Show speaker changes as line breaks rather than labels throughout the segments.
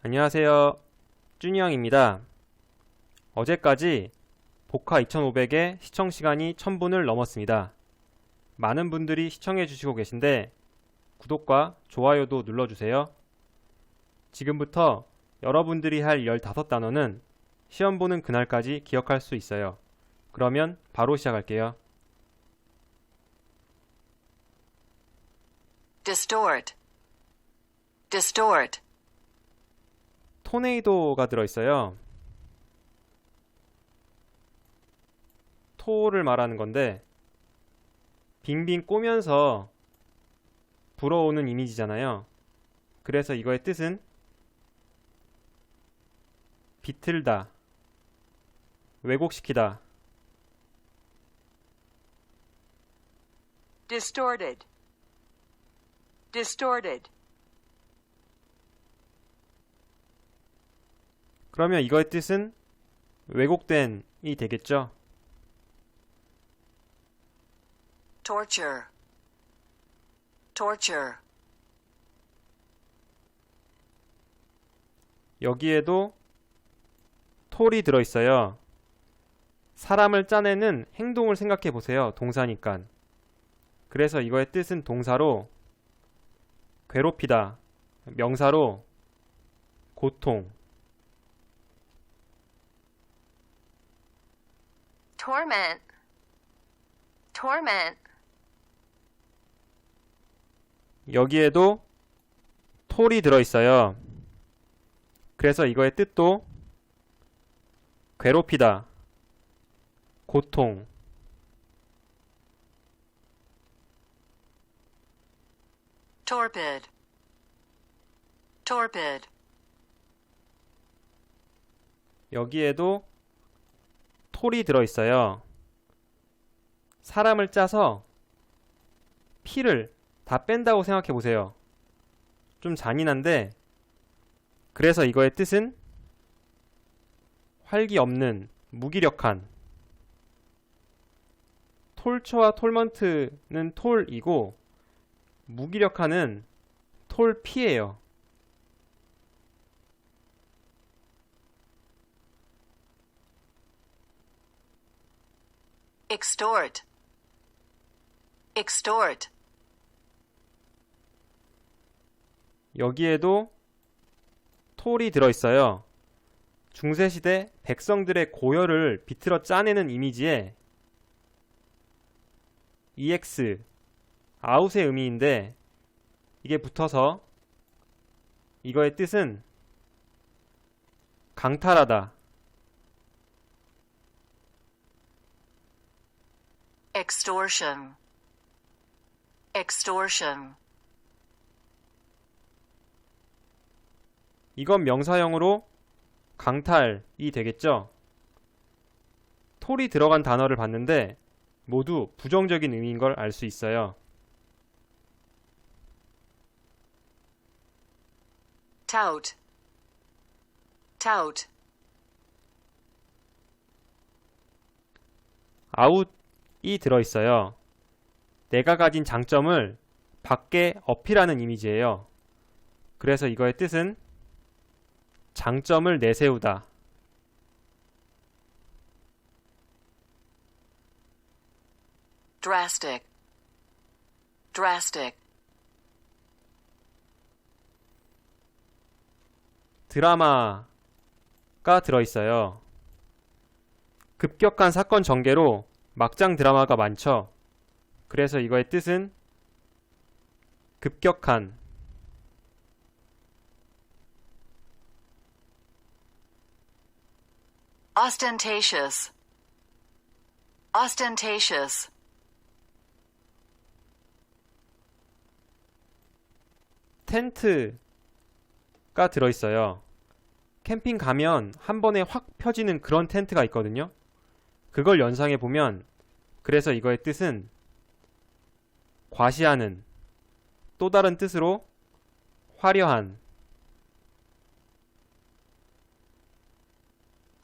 안녕하세요. 준이형입니다. 어제까지 보카 2500의 시청 시간이 1000분을 넘었습니다. 많은 분들이 시청해 주시고 계신데 구독과 좋아요도 눌러주세요. 지금부터 여러분들이 할 15단어는 시험 보는 그날까지 기억할 수 있어요. 그러면 바로 시작할게요.
distort, distort,
토네이도가 들어있어요. 토를 말하는 건데 빙빙 꼬면서 불어오는 이미지잖아요. 그래서 이거의 뜻은 비틀다, 왜곡시키다,
distorted, distorted,
그러면 이거의 뜻은 왜곡된이 되겠죠.
torture, torture,
여기에도 톨이 들어 있어요. 사람을 짜내는 행동을 생각해 보세요. 동사니까. 그래서 이거의 뜻은 동사로 괴롭히다, 명사로 고통,
torment, torment,
여기에도 톨이 들어있어요. 그래서 이거의 뜻도 괴롭히다, 고통,
torpid, torpid,
여기에도 톨이 들어있어요. 사람을 짜서 피를 다 뺀다고 생각해 보세요. 좀 잔인한데, 그래서 이거의 뜻은 활기 없는, 무기력한. 톨처와 톨먼트는 톨이고, 무기력한은 톨피예요.
Extort, extort,
여기에도 톨이 들어 있어요. 중세 시대 백성들의 고열을 비틀어 짜내는 이미지에 EX, 아웃의 의미인데 이게 붙어서 이거의 뜻은 강탈하다,
extortion, extortion,
이건 명사형으로 강탈이 되겠죠? 톨이 들어간 단어를 봤는데 모두 부정적인 의미인 걸 알 수 있어요.
tout, tout,
아웃 이 들어있어요. 내가 가진 장점을 밖에 어필하는 이미지예요. 그래서 이거의 뜻은 장점을 내세우다.
drastic, drastic,
드라마가 들어 있어요. 급격한 사건 전개로 막장 드라마가 많죠. 그래서 이거의 뜻은 급격한,
ostentatious, ostentatious,
텐트가 들어 있어요. 캠핑 가면 한 번에 확 펴지는 그런 텐트가 있거든요. 그걸 연상해 보면 그래서 이거의 뜻은 과시하는 또 다른 뜻으로 화려한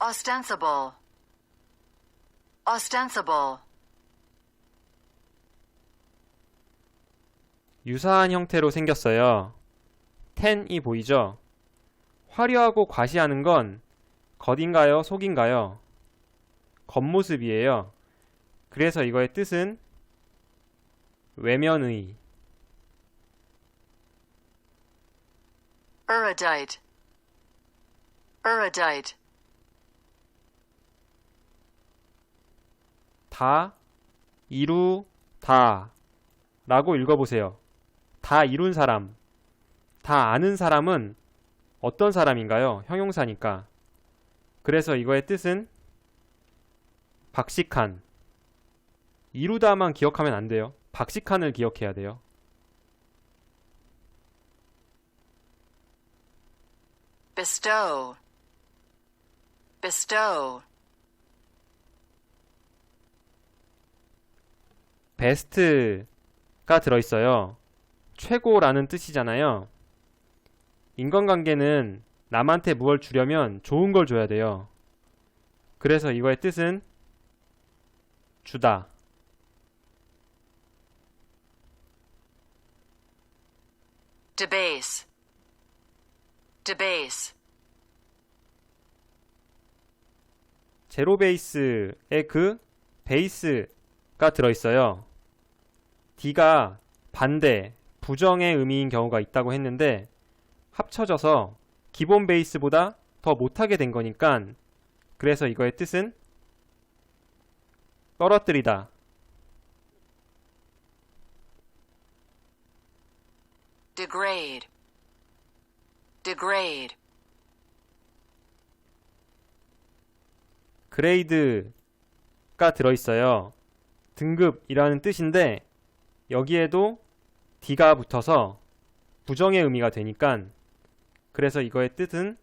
ostensible, ostensible,
유사한 형태로 생겼어요. 텐이 보이죠? 화려하고 과시하는 건 겉인가요? 속인가요? 겉모습이에요. 그래서 이거의 뜻은 외면의,
Erudite. Erudite.
다, 이루다 라고 읽어보세요. 다 이룬 사람, 다 아는 사람은 어떤 사람인가요? 형용사니까. 그래서 이거의 뜻은 박식한. 이루다만 기억하면 안 돼요. 박식한을 기억해야 돼요.
Bestow. Bestow.
베스트가 들어 있어요. 최고라는 뜻이잖아요. 인간관계는 남한테 무얼 주려면 좋은 걸 줘야 돼요. 그래서 이거의 뜻은 주다.
Debase. Debase.
제로 베이스에 그 베이스가 들어있어요. D가 반대, 부정의 의미인 경우가 있다고 했는데 합쳐져서 기본 베이스보다 더 못하게 된 거니까 그래서 이거의 뜻은 떨어뜨리다.
Degrade. Degrade.
그레이드가 들어 있어요. 등급이라는 뜻인데 여기에도 D가 붙어서 부정의 의미가 되니까 그래서 이거의 뜻은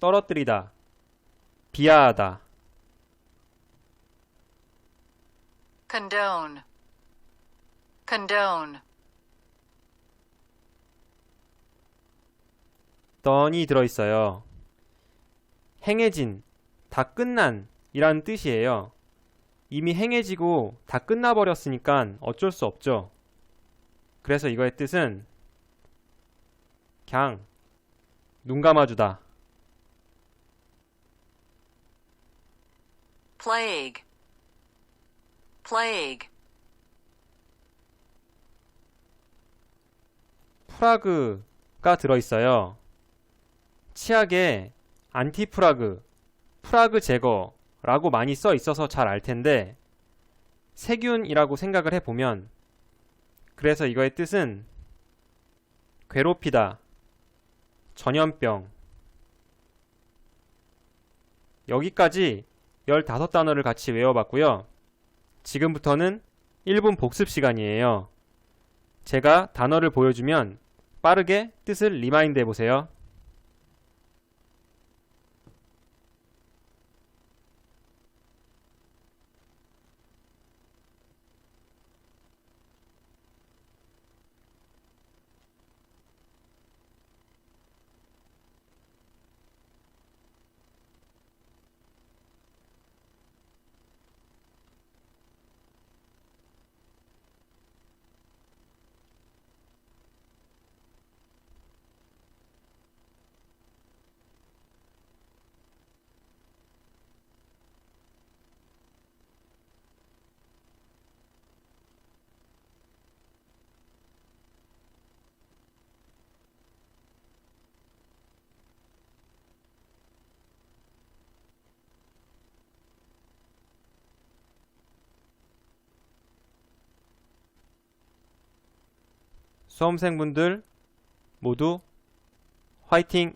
떨어뜨리다, 비하하다,
Condone. Condone.
던이 들어있어요. 행해진, 다 끝난 이라는 뜻이에요. 이미 행해지고 다 끝나버렸으니까 어쩔 수 없죠. 그래서 이거의 뜻은 그냥 눈 감아주다.
Plague. Plague.
프라그가 들어있어요. 치약에 안티프라그, 프라그 제거라고 많이 써 있어서 잘 알 텐데 세균이라고 생각을 해보면 그래서 이거의 뜻은 괴롭히다, 전염병 여기까지 15단어를 같이 외워봤고요. 지금부터는 1분 복습 시간이에요. 제가 단어를 보여주면 빠르게 뜻을 리마인드 해보세요. 수험생분들 모두 화이팅!